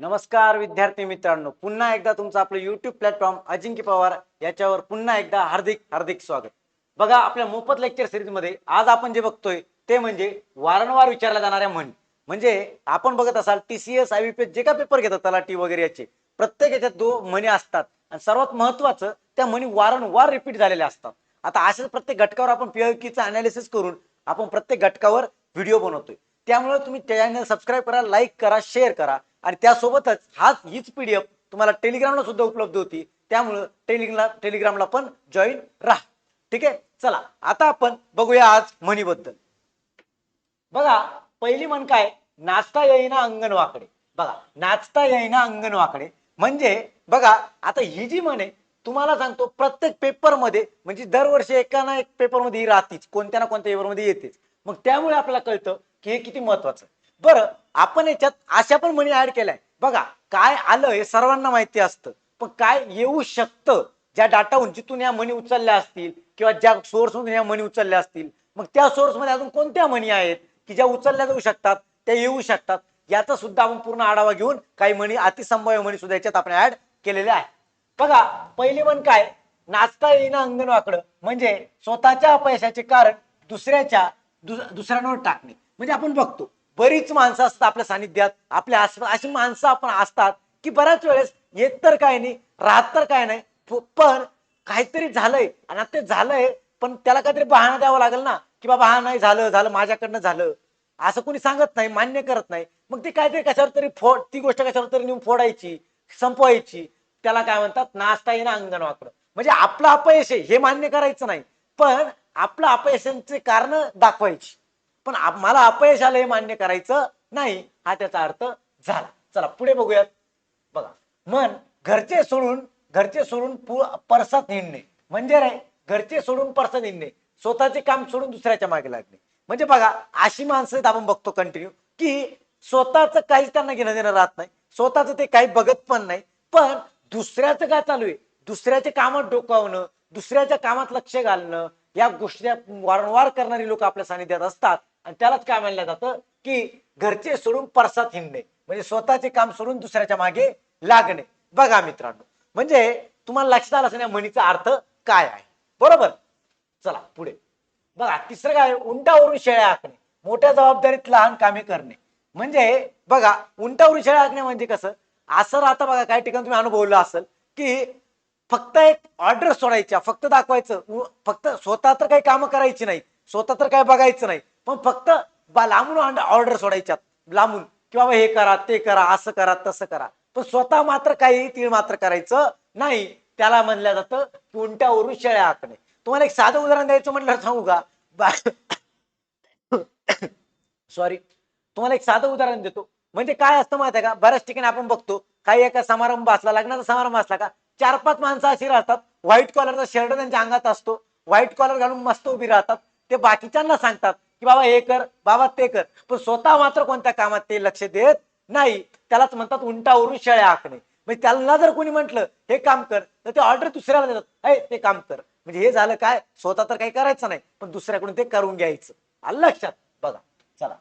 नमस्कार विद्यार्थी मित्रांनो. पुन्हा एकदा तुमचं आपलं युट्यूब प्लॅटफॉर्म अजिंक्य पवार याच्यावर पुन्हा एकदा हार्दिक हार्दिक स्वागत. बघा आपल्या मोफत लेक्चर सिरीजमध्ये आज आपण जे बघतोय ते म्हणजे वारंवार विचारल्या जाणाऱ्या म्हणी. म्हणजे आपण बघत असाल टी सी एस आय जे काय पेपर घेतात तलाठी वगैरे याचे प्रत्येक याच्यात दो म्हणी असतात. आणि सर्वात महत्वाचं त्या म्हणी वारंवार रिपीट झालेल्या असतात. आता अशाच प्रत्येक घटकावर आपण पीआयकीचं अनालिसिस करून आपण प्रत्येक घटकावर व्हिडिओ बनवतोय. त्यामुळे तुम्ही चॅनल सबस्क्राईब करा लाईक करा शेअर करा. आणि त्यासोबतच हाच हीच पीडीएफ तुम्हाला टेलिग्रामला सुद्धा उपलब्ध होती. त्यामुळं टेलिग्रामला टेलिग्रामला पण जॉईन राहा. ठीक आहे? चला आता आपण बघूया आज म्हणीबद्दल. बघा पहिली म्हण काय? नाचता येईना अंगण वाकडे बघा नाचता येईना अंगण वाकडे म्हणजे बघा आता ही जी म्हण आहे तुम्हाला सांगतो प्रत्येक पेपरमध्ये म्हणजे दरवर्षी एका ना एक पेपरमध्ये ही राहतीच. कोणत्या ना कोणत्या पेपरमध्ये येतेच. मग त्यामुळे आपल्याला कळतं की हे किती महत्वाचं बरं आपण याच्यात अशा पण म्हणी ऍड केल्या बघा काय आलं हे सर्वांना माहिती असतं. पण काय येऊ शकतं ज्या डाटाहून जिथून या म्हणी उचलल्या असतील किंवा ज्या सोर्समधून या म्हणी उचलल्या असतील मग त्या सोर्समध्ये अजून कोणत्या म्हणी आहेत की ज्या उचलल्या जाऊ शकतात त्या येऊ शकतात? याचा सुद्धा आपण पूर्ण आढावा घेऊन काही म्हणी अतिसंभाव्य म्हणी सुद्धा याच्यात आपण ऍड केलेल्या आहे बघा पहिली म्हण काय? नाचता येईना अंगण वाकडं म्हणजे स्वतःच्या अपयशाचे कारण दुसऱ्याच्या दुसऱ्यांवर टाकणे. म्हणजे आपण बघतो बरीच माणसं असतात आपल्या सानिध्यात आपल्या आसपास अशी माणसं आपण असतात की बऱ्याच वेळेस येत तर काय नाही राहत तर काय नाही पण काहीतरी झालंय आणि आता ते झालंय पण त्याला काहीतरी बहाणा द्यावा लागेल ना की बाबा हा नाही झालं झालं माझ्याकडनं झालं. असं कोणी सांगत नाही मान्य करत नाही. मग ती काहीतरी कशावर तरी फोड ती गोष्ट कशावर तरी नेऊन फोडायची संपवायची. त्याला काय म्हणतात? नाचता येणं अंगण वाकडं. म्हणजे आपलं अपयश आहे हे मान्य करायचं नाही. पण आपलं अपयशांचे कारण दाखवायची. पण मला अपयश आलं हे मान्य करायचं नाही. हा त्याचा अर्थ झाला. चला पुढे बघूयात. बघा मन घरचे सोडून घरचे सोडून परसात हिंडणे म्हणजे रे घरचे सोडून परसात हिंडणे स्वतःचे काम सोडून दुसऱ्याच्या मागे लागणे. म्हणजे बघा अशी माणसं आहेत आपण बघतो कंटिन्यू की स्वतःच काहीच त्यांना घेणं देणं राहत नाही. स्वतःच ते काही बघत पण नाही. पण दुसऱ्याचं काय चालू आहे? दुसऱ्याच्या कामात डोकावणं दुसऱ्याच्या कामात लक्ष घालणं या गोष्टी वारंवार करणारी लोक आपल्या सानिध्यात असतात. आणि त्यालाच काय म्हणलं जातं की घरचे सोडून परसात हिंडणे. म्हणजे स्वतःचे काम सोडून दुसऱ्याच्या मागे लागणे. बघा मित्रांनो म्हणजे तुम्हाला लक्षात आलं असं या म्हणीचा अर्थ काय आहे? बरोबर? चला पुढे. बघा तिसरं काय? उंटावरून शेळ्या आखणे. मोठ्या जबाबदारीत लहान कामे करणे. म्हणजे बघा उंटावरून शेळ्या आखणे म्हणजे कसं? असं राहतं बघा काही ठिकाणी तुम्ही अनुभवलं असेल की फक्त एक ऑर्डर सोडायच्या फक्त दाखवायचं. फक्त स्वतः तर काही कामं करायची नाही. स्वतः तर काही बघायचं नाही. पण फक्त बा- लांबून ऑर्डर सोडायच्यात. लांबून. की बाबा हे करा ते करा असं करा तसं करा. पण स्वतः मात्र काही तीळ मात्र करायचं नाही. त्याला म्हणलं जातं कोणत्यावरून शेळ्या आखणे? तुम्हाला एक साधं उदाहरण द्यायचं म्हटलं सांगू का? सॉरी तुम्हाला एक साधं उदाहरण देतो. म्हणजे काय असतं माहिती आहे का? बऱ्याच ठिकाणी आपण बघतो काही एका समारंभ असला लग्नाचा समारंभ असला का चार पाच माणसं अशी राहतात. व्हाईट कॉलरचा शर्ट त्यांच्या अंगात असतो. व्हाईट कॉलर घालून मस्त उभी राहतात. ते बाकीच्यांना सांगतात. की बाबा हे कर बाबा ते कर. पण स्वतः मात्र कोणत्या कामात ते लक्ष देत नाही. त्यालाच म्हणतात उंटावरून शेळ्या आखणे म्हणजे त्यांना जर कोणी म्हटलं हे काम कर तर ते ऑर्डर दुसऱ्याला देतात. हे ते काम कर. म्हणजे हे झालं काय? स्वतः तर काही करायचं नाही पण दुसऱ्याकडून ते करून घ्यायचं. आलं लक्षात? बघा. चला.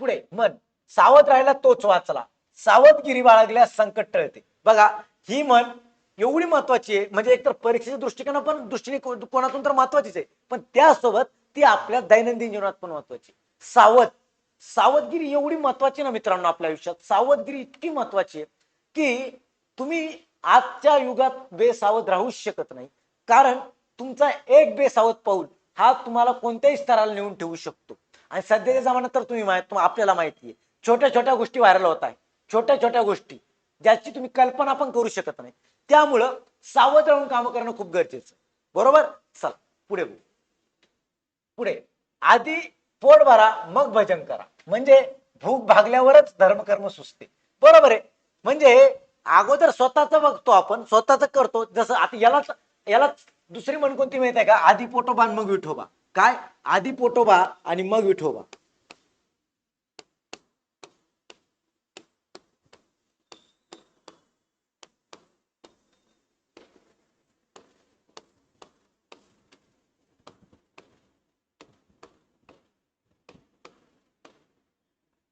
पुढे. मन. सावध राहिला तोच वाचला. सावधगिरी बाळगल्यास संकट टळते. बघा ही म्हण एवढी महत्वाची आहे. म्हणजे एकतर परीक्षेच्या दृष्टिकोना पण दृष्टीने कोणातून तर महत्वाचीच आहे. पण त्यासोबत ती आपल्या दैनंदिन जीवनात पण महत्वाची. सावध सावधगिरी एवढी महत्वाची ना मित्रांनो आपल्या आयुष्यात. सावधगिरी इतकी महत्वाची आहे की तुम्ही आजच्या युगात बेसावध राहूच शकत नाही. कारण तुमचा एक बेसावध पाऊल हा तुम्हाला कोणत्याही स्तराला नेऊन ठेवू शकतो. आणि सध्याच्या जमान्यात तर तुम्ही माहीत आपल्याला माहिती आहे. छोट्या छोट्या गोष्टी व्हायरल होत आहे छोट्या छोट्या गोष्टी ज्याची तुम्ही कल्पना पण करू शकत नाही. त्यामुळं सावध राहून काम करणं खूप गरजेचं बरोबर? चला पुढे बोलू. पुढे. आधी पोट भरा मग भजन करा. म्हणजे भूक भागल्यावरच धर्मकर्म सुचते. बरोबर आहे? म्हणजे अगोदर स्वतःच बघतो आपण स्वतःच करतो. जसं आता यालाच यालाच दुसरी म्हण कोणती माहिती आहे का? आधी पोटोबा आणि मग विठोबा. काय? आधी पोटोबा आणि मग विठोबा.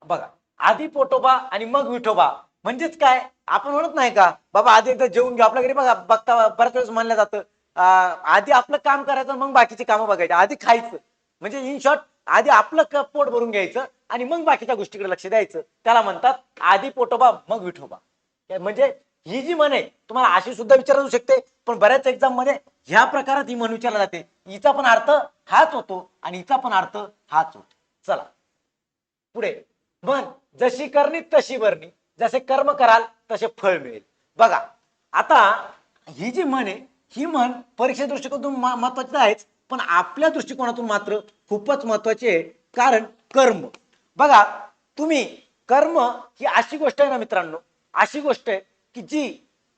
बघा आधी पोटोबा आणि मग विठोबा म्हणजेच काय? आपण म्हणत नाही का? बाबा आधी एकदा जेवून घ्या आपल्या घरी बघा बघता बऱ्याच वेळेस म्हणलं जातं आधी आपलं काम करायचं मग बाकीची कामं बघायची. आधी खायचं. म्हणजे इन शॉर्ट आधी आपलं क- पोट भरून घ्यायचं आणि मग बाकीच्या गोष्टीकडे लक्ष द्यायचं. त्याला म्हणतात आधी पोटोबा मग विठोबा म्हणजे ही जी म्हण आहे तुम्हाला अशी सुद्धा विचारू शकते पण बऱ्याच एक्झाममध्ये ह्या प्रकारात ही म्हण विचारला जाते. हिचा पण अर्थ हाच होतो आणि हिचा पण अर्थ हाच होतो. चला. पुढे. म्हण जशी करणी तशी भरणी जसे कर्म कराल तसे फळ मिळेल. बघा आता ही जी म्हण आहे ही म्हण परीक्षा दृष्टिकोनातून महत्वाची आहेच पण आपल्या दृष्टिकोनातून मात्र खूपच महत्वाची आहे कारण कर्म. बघा तुम्ही कर्म ही अशी गोष्ट आहे ना मित्रांनो अशी गोष्ट आहे की जी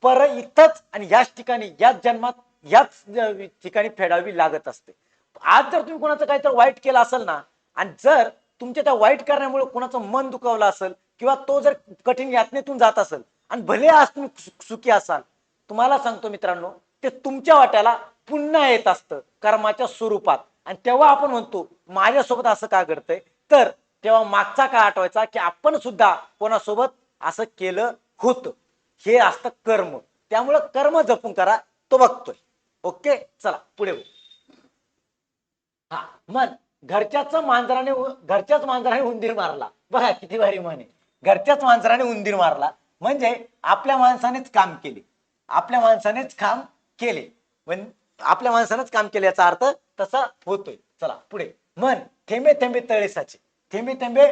पर इथंच आणि याच ठिकाणी याच जन्मात याच ठिकाणी फेडावी लागत असते. आज जर तुम्ही कोणाचं काहीतरी वाईट केलं असेल ना आणि जर तुमच्या त्या वाईट कारणामुळे कोणाचं मन दुखावलं असेल किंवा तो जर कठीण यातनेतून जात असेल आणि भले आज तुम्ही सुखी असाल तुम्हाला सांगतो मित्रांनो ते तुमच्या वाट्याला पुन्हा येत असतं कर्माच्या स्वरूपात. आणि तेव्हा आपण म्हणतो माझ्यासोबत असं का घडतंय? तर तेव्हा मागचा का आठवायचा की आपण सुद्धा कोणासोबत असं केलं होतं. हे असतं कर्म. त्यामुळं कर्म जपून करा तो बघतोय. ओके? चला पुढे हा मन. घरच्याच मांजराने घरच्याच मांजराने उंदीर मारला. बघा किती भारी म्हणे आहे. घरच्याच मांजराने उंदीर मारला. म्हणजे आपल्या माणसानेच काम केले. आपल्या माणसानेच काम केले. पण आपल्या माणसानेच काम केले याचा अर्थ तसा होतोय. चला पुढे. मन थेंबे थेंबे तळे साचे थेंबे थेंबे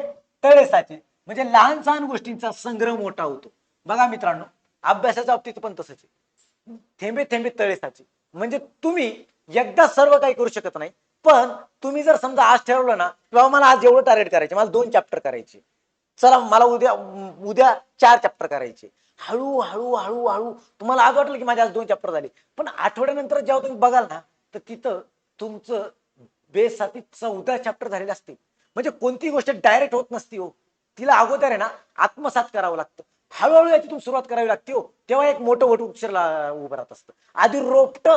तळे साचे म्हणजे लहान सहान गोष्टींचा संग्रह मोठा होतो. बघा मित्रांनो अभ्यासाच्या बाबतीत पण तसंच आहे. थेंबे थेंबे तळे साचे म्हणजे तुम्ही एकदा सर्व काही करू शकत नाही. पण तुम्ही जर समजा आज ठरवलं ना किंवा मला आज एवढं टार्गेट करायचे मला दोन चॅप्टर करायचे. चला मला उद्या उद्या चार चॅप्टर करायचे. हळू हळू हळू हळू. तुम्हाला आज वाटलं की माझे आज दोन चॅप्टर झाले. पण आठवड्यानंतर जेव्हा तुम्ही बघाल ना तर तिथं तुमचं बेससाठी चौदा चॅप्टर झालेले असते म्हणजे कोणती गोष्ट डायरेक्ट होत नसती हो. तिला अगोदर आहे ना आत्मसात करावं लागतं. हळूहळू याची सुरुवात करावी लागते हो. तेव्हा एक मोठं वट उक्षर उभं राहत असतं. आधी रोपट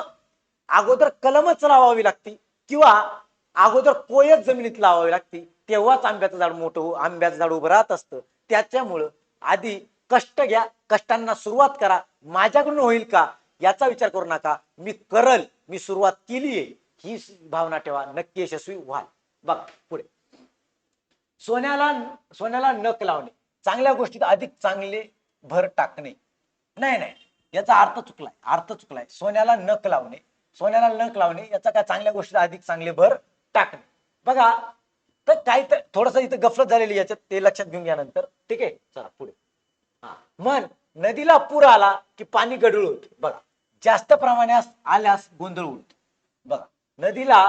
अगोदर कलमच लावावी लागती. किंवा अगोदर कोयच जमिनीत लावावी लागती. तेव्हाच आंब्याचं झाड मोठं हो आंब्याचं झाड उभं राहत असतं. त्याच्यामुळं आधी कष्ट घ्या कष्टांना सुरुवात करा. माझ्याकडून होईल का? याचा विचार करू नका. मी करल मी सुरुवात केली आहे. ही भावना ठेवा. नक्की यशस्वी व्हाल. बघा पुढे. सोन्याला सोन्याला नक लावणे. चांगल्या गोष्टीत अधिक चांगले भर टाकणे. नाही नाही. याचा अर्थ चुकलाय. अर्थ चुकलाय. सोन्याला नक लावणे. सोन्याला नख लावणे याचा काय चांगल्या गोष्टी अधिक चांगले भर टाकणे. बघा तर काही तर थोडस इथं गफलत झालेली याच्यात ते लक्षात घेऊन घ्यानंतर. ठीक आहे? चला पुढे. मन नदीला पूर आला की पाणी गढूळ होते. बघा जास्त प्रमाणात आल्यास गोंधळ उडतो. बघा नदीला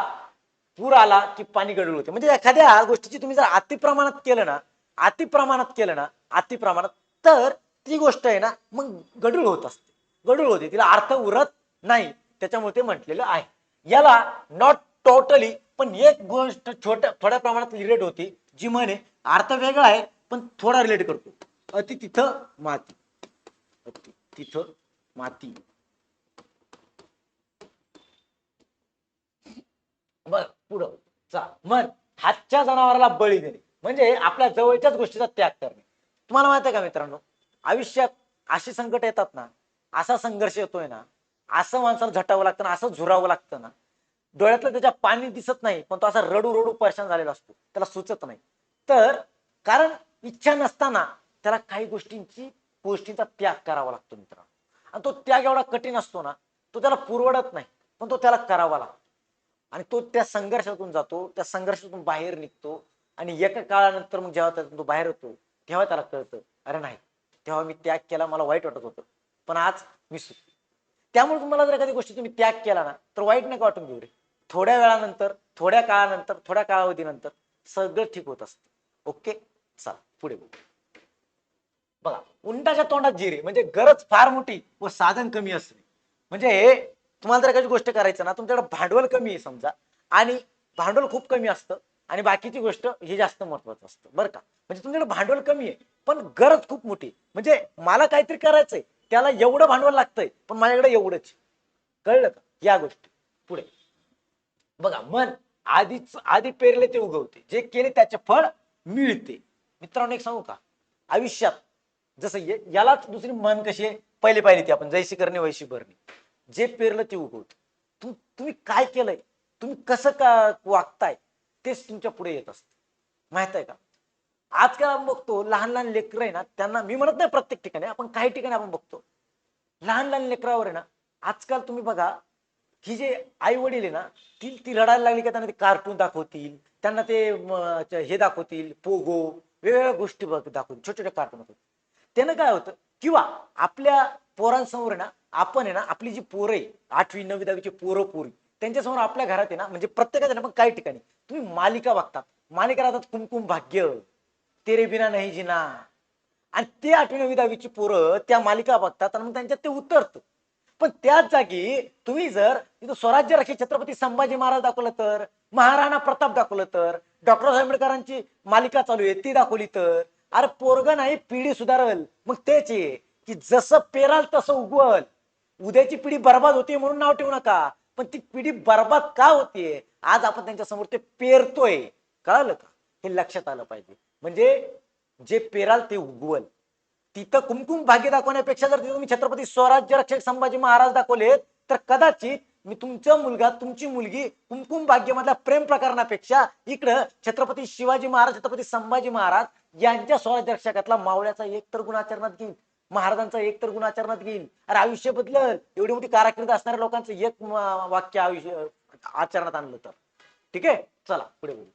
पूर आला की पाणी गढूळ होते. म्हणजे एखाद्या गोष्टीची तुम्ही जर अति प्रमाणात केलं ना अति प्रमाणात केलं ना अति प्रमाणात तर ती गोष्ट आहे ना मग गढूळ होत असते. गढूळ होते तिला अर्थ उरत नाही. त्याच्यामुळे ते म्हटलेलं आहे. याला नॉट टोटली पण एक गोष्ट छोट्या थोड्या प्रमाणात रिलेट होती जी म्हणे अर्थ वेगळा आहे पण थोडा रिलेट करतो. अति तिथं माती. अति तिथं माती. बर पुढं. चा मन हातच्या जनावराला बळी देणे. म्हणजे आपल्या जवळच्याच गोष्टीचा त्याग करणे. तुम्हाला माहीत आहे का मित्रांनो? आयुष्यात अशी संकट येतात ना असा संघर्ष येतोय ना असं माणसाला झटावं लागतं ना असं झुरावं लागतं ना. डोळ्यातलं त्याच्या पाणी दिसत नाही पण तो असा रडू रडू परेशान झालेला असतो. त्याला सुचत नाही. तर कारण इच्छा नसताना त्याला काही गोष्टींची गोष्टींचा त्याग करावा लागतो मित्रांनो. आणि तो त्याग एवढा कठीण असतो ना तो त्याला पुरवडत नाही पण तो त्याला करावा लागतो. आणि तो त्या संघर्षातून जातो त्या संघर्षातून बाहेर निघतो आणि एका काळानंतर मग जेव्हा त्यातून तो बाहेर होतो तेव्हा त्याला कळतं अरे नाही तेव्हा मी त्याग केला मला वाईट वाटत होतं पण आज मी सुटतो त्यामुळे तुम्हाला जर एखादी गोष्टी तुम्ही त्याग केला ना तर वाईट नका वाटून घेऊ रे. थोड्या वेळानंतर थोड्या काळानंतर थोड्या कालावधीनंतर सगळं ठीक होत असतं. ओके? चला पुढे बघू. बघा उंटाच्या तोंडात जिरे म्हणजे गरज फार मोठी व साधन कमी असणे. म्हणजे तुम्हाला जर एखादी गोष्ट करायचं ना तुमच्याकडे भांडवल कमी आहे समजा आणि भांडवल खूप कमी असतं आणि बाकीची गोष्ट हे जास्त महत्वाचं असतं. बरं का? म्हणजे तुमच्याकडे भांडवल कमी आहे पण गरज खूप मोठी म्हणजे मला काहीतरी करायचंय त्याला एवढं भांडवल लागतंय पण माझ्याकडे एवढंच. कळलं का? या गोष्टी. पुढे. बघा मन आधीच आधी पेरले ते उगवते. जे केले त्याचे फळ मिळते. मित्रांनो एक सांगू का? आयुष्यात जसं यालाच दुसरी मन कशी आहे? पहिले पाहिली ती आपण जैशी करणे वैशी भरणे जे पेरलं ते उगवत. तुम तुम्ही काय केलंय? तुम्ही कसं का वागताय? तेच तुमच्यापुढे येत असत. माहीत आहे का? आजकाल आपण बघतो लहान लहान लेकरं आहे ना त्यांना मी म्हणत नाही प्रत्येक ठिकाणी आपण काही ठिकाणी आपण बघतो. लहान लहान लेकरावर आहे ना आजकाल तुम्ही बघा ही जे आई वडील आहे ना ती ती रडायला लागली का त्यांना ते कार्टून दाखवतील त्यांना ते हे दाखवतील पोगो वेगवेगळ्या गोष्टी बघ दाखवतील छोट्या छोट्या कार्टून दाखवतील. त्यानं काय होतं किंवा आपल्या पोरांसमोर आहे ना आपण आहे ना आपली जी पोरं आहे आठवी नववी दहावीची पोरं पोरी त्यांच्यासमोर आपल्या घरात आहे ना म्हणजे प्रत्येकाच्या ना पण काही ठिकाणी तुम्ही मालिका बघतात. मालिका राहतात कुमकुम भाग्य. तेरे बिना नाही जिना. आणि ते आठवी दहावीची पोरं त्या मालिका बघतात आणि मग त्यांच्यात ते उतरतं. पण त्याच जागी तुम्ही जर तिथं स्वराज्य राखी छत्रपती संभाजी महाराज दाखवलं तर महाराणा प्रताप दाखवलं तर डॉक्टर आंबेडकरांची मालिका चालू आहे ती दाखवली तर अरे पोरग नाही पिढी सुधारल. मग तेच आहे की जसं पेराल तसं उगवल. उद्याची पिढी बर्बाद होते म्हणून नाव ठेवू नका. पण ती पिढी बर्बाद का होतीये? आज आपण त्यांच्यासमोर ते पेरतोय. कळालं का? हे लक्षात आलं पाहिजे. म्हणजे जे पेराल ते उगवल. तिथं कुमकुम भाग्य दाखवण्यापेक्षा जर तुम्ही छत्रपती स्वराज्य रक्षक संभाजी महाराज दाखवलेत तर कदाचित मी तुमचा मुलगा तुमची मुलगी कुमकुम भाग्य मधल्या प्रेम प्रकरणापेक्षा इकडं छत्रपती शिवाजी महाराज छत्रपती संभाजी महाराज यांच्या स्वराज्य रक्षकातला मावळ्याचा एक तर गुण आचरणात घेईल महाराजांचा एक तर गुण आचरणात घेईल अरे आयुष्य बदलल. एवढी मोठी कारकीर्द असणाऱ्या लोकांचं एक वाक्य आयुष्य आचरणात आणलं तर. ठीक आहे? चला पुढे बोलू.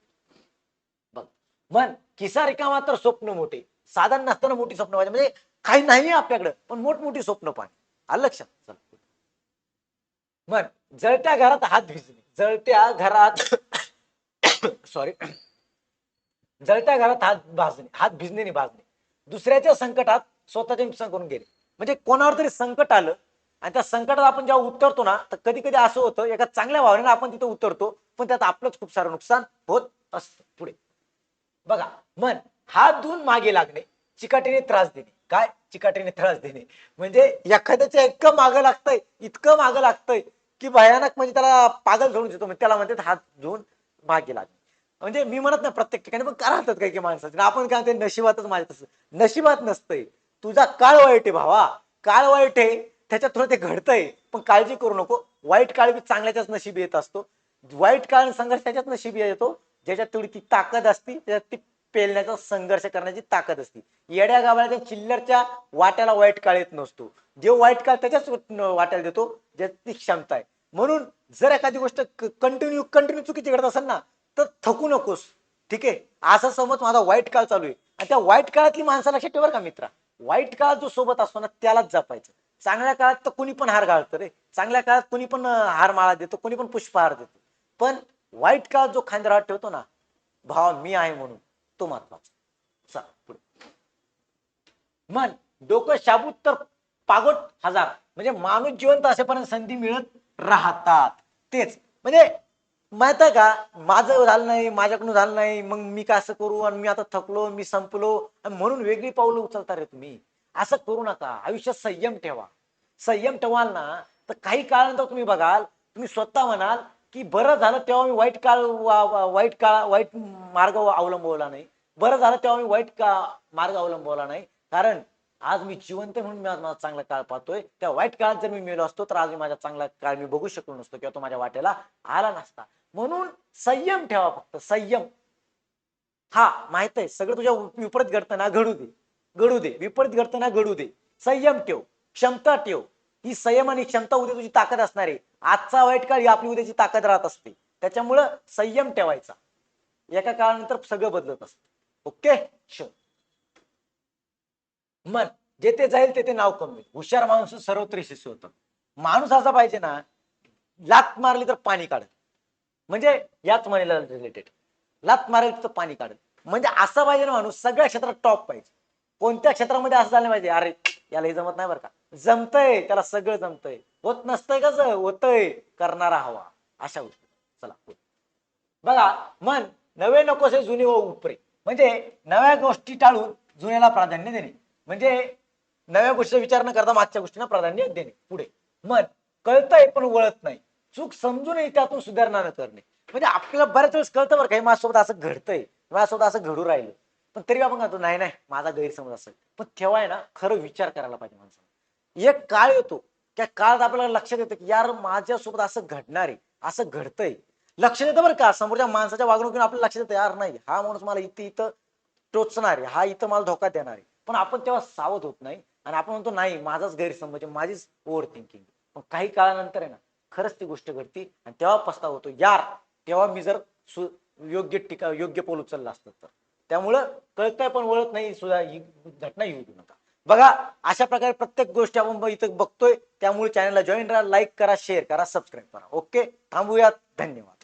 बघ. मन. किसा रिकामा तर स्वप्न मोठे. साधन नसताना मोठी स्वप्न पाहिजे म्हणजे काही नाही आपल्याकडे पण मोठमोठी स्वप्न पाहिजे आलं लक्षात? चला. जळत्या घरात हात भिजणे. जळत्या घरात सॉरी जळत्या घरात हात भाजणे. हात भिजणे नाही भाजणे. दुसऱ्याच्या संकटात स्वतःचे नुकसान करून गेले. म्हणजे कोणावर तरी संकट आलं आणि त्या संकटात आपण जेव्हा उतरतो ना तर कधी कधी असं होतं एका चांगल्या भावनेनं आपण तिथे उतरतो पण त्यात आपलंच खूप सारं नुकसान होत असतं पुढे. बघा मन हात धुवून मागे लागणे चिकाटीने त्रास देणे. काय? चिकाटीने त्रास देणे. म्हणजे एखाद्याच्या इतकं मागं लागतंय इतकं मागं लागतंय की भयानक म्हणजे त्याला पागल धरून देतो म्हणजे त्याला म्हणतात हात धुवून मागे लागणे. म्हणजे मी म्हणत नाही प्रत्येक ठिकाणी पण राहतात काही काही माणसाचे. आपण काय म्हणते नशिबातच माझ्या तसं. नशिबात नसतंय. तुझा काळ वाईट आहे भावा. काळ वाईट आहे त्याच्यात थोडं ते घडतंय. पण काळजी करू नको. वाईट काळ बी चांगल्याच्याच नशिबी येत असतो. वाईट काळ संघर्ष त्याच्यात नशिबी येतो. ज्याच्यात तेवढी ती ताकद असती त्याच्यात ती पेलण्याचा संघर्ष करण्याची ताकद असते. येड्या गावाच्या चिल्लरच्या वाट्याला वाईट काळ येत नसतो. जे वाईट काळ त्याच्याच वाट्याला देतो ज्यात ती क्षमता आहे. म्हणून जर एखादी गोष्ट कंटिन्यू कंटिन्यू चुकीची घडत असेल ना तर थकू नकोस. ठीक आहे? असं समज माझा वाईट काळ चालू आहे. आणि त्या वाईट काळातली माणसं लक्षात ठेवा का मित्रा. वाईट काळ जो सोबत असतो ना त्यालाच जपायचं. चांगल्या काळात तर कुणी पण हार घालतं रे. चांगल्या काळात कुणी पण हार माळा देतो कुणी पण पुष्पहार देतो. पण वाईट काळात जो खांद्यावर ठेवतो ना भाव मी आहे म्हणून तो महत्त्वाचा. मन डोकं शाबूत तर पागोट हजार. म्हणजे माणूस जिवंत असेपर्यंत संधी मिळत राहतात. तेच. म्हणजे माहीत आहे का माझं झालं नाही माझ्याकडून झालं नाही मग मी काय असं करू आणि मी आता थकलो मी संपलो म्हणून वेगळी पावलं उचलता रे तुम्ही. असं करू नका. आयुष्यात संयम ठेवा. संयम ठेवाल ना तर काही काळानंतर तुम्ही बघाल तुम्ही स्वतः म्हणाल की बरं झालं तेव्हा मी वाईट काळ वाईट काळ वाईट मार्ग अवलंबवला नाही. बरं झालं तेव्हा मी वाईट का मार्ग अवलंबवला नाही. कारण आज मी जिवंत म्हणून मी आज माझा चांगला काळ पाहतोय. त्या वाईट काळात जर मी मेलो असतो तर आज मी माझा चांगला काळ मी बघू शकलो नसतो किंवा तो माझ्या वाट्याला आला नसता. म्हणून संयम ठेवा फक्त संयम. हा माहीत आहे सगळं तुझ्या विपरीत घडताना घडू दे. घडू दे विपरीत घडताना घडू दे. संयम ठेव क्षमता ठेव. ही संयम आणि क्षमता उद्या तुझी ताकद असणार आहे. आजचा वाईट काळ ही आपली उद्याची ताकद राहत असते. त्याच्यामुळं संयम ठेवायचा. एका काळानंतर सगळं बदलत असतं. ओके? शो मन जेथे जाईल तेथे नाव कमी. हुशार माणूस सर्वत्र यशस्वी होतं. माणूस असा पाहिजे ना लात मारली तर पाणी काढत म्हणजे याच म्हणेला रिलेटेड लात मारली तर पाणी काढत म्हणजे असा पाहिजे ना माणूस सगळ्या क्षेत्रात टॉप पाहिजे. कोणत्या क्षेत्रामध्ये असं झालं पाहिजे? अरे याला हे जमत नाही बरं का. जमतंय त्याला सगळं जमतंय. होत नसतंय कस होतय होतंय. करणारा हवा. अशा गोष्टी. चला बघा मन नवे नकोसे जुने व उपरे. म्हणजे नव्या गोष्टी टाळून जुन्याला प्राधान्य देणे. म्हणजे नव्या गोष्टीचा विचार न करता मागच्या गोष्टींना प्राधान्य देणे. पुढे. मन कळतंय पण वळत नाही. चूक समजूनही त्यातून सुधारणा न करणे. म्हणजे आपल्याला बऱ्याच वेळेस कळतं बरं काही माझ्यासोबत असं घडतंय. माझ्यासोबत असं घडू राहिलं. पण तरी आपण म्हणतो नाही नाही माझा गैरसमज असेल. पण तेव्हा आहे ना खरं विचार करायला पाहिजे माणसाने एक काळ येतो. त्या काळात आपल्याला लक्षात येतं की यार माझ्यासोबत असं घडणार आहे असं घडतंय. लक्ष देतं बरं का? समोरच्या माणसाच्या वागणुकीने आपल्याला लक्ष देतं यार नाही हा माणूस मला इथं इथं टोचणार आहे हा इथं मला धोका देणार आहे. पण आपण तेव्हा सावध होत नाही आणि आपण म्हणतो नाही माझाच गैरसमज आहे, माझीच ओव्हर थिंकिंग पण काही काळानंतर आहे ना खरंच ती गोष्ट घडती आणि तेव्हा पस्ताव होतो यार तेव्हा मी जर सु योग्य टिका योग्य पाऊल उचललं असतं तर. त्यामुळं कळतंय पण वळत नाही सुद्धा ही घटना येऊ देऊ नका. बघा अशा प्रकारे प्रत्येक गोष्टी आपण इथं बघतोय. त्यामुळे चॅनलला जॉईन राहा लाईक करा शेअर करा सबस्क्राईब करा. ओके थांबूयात. धन्यवाद.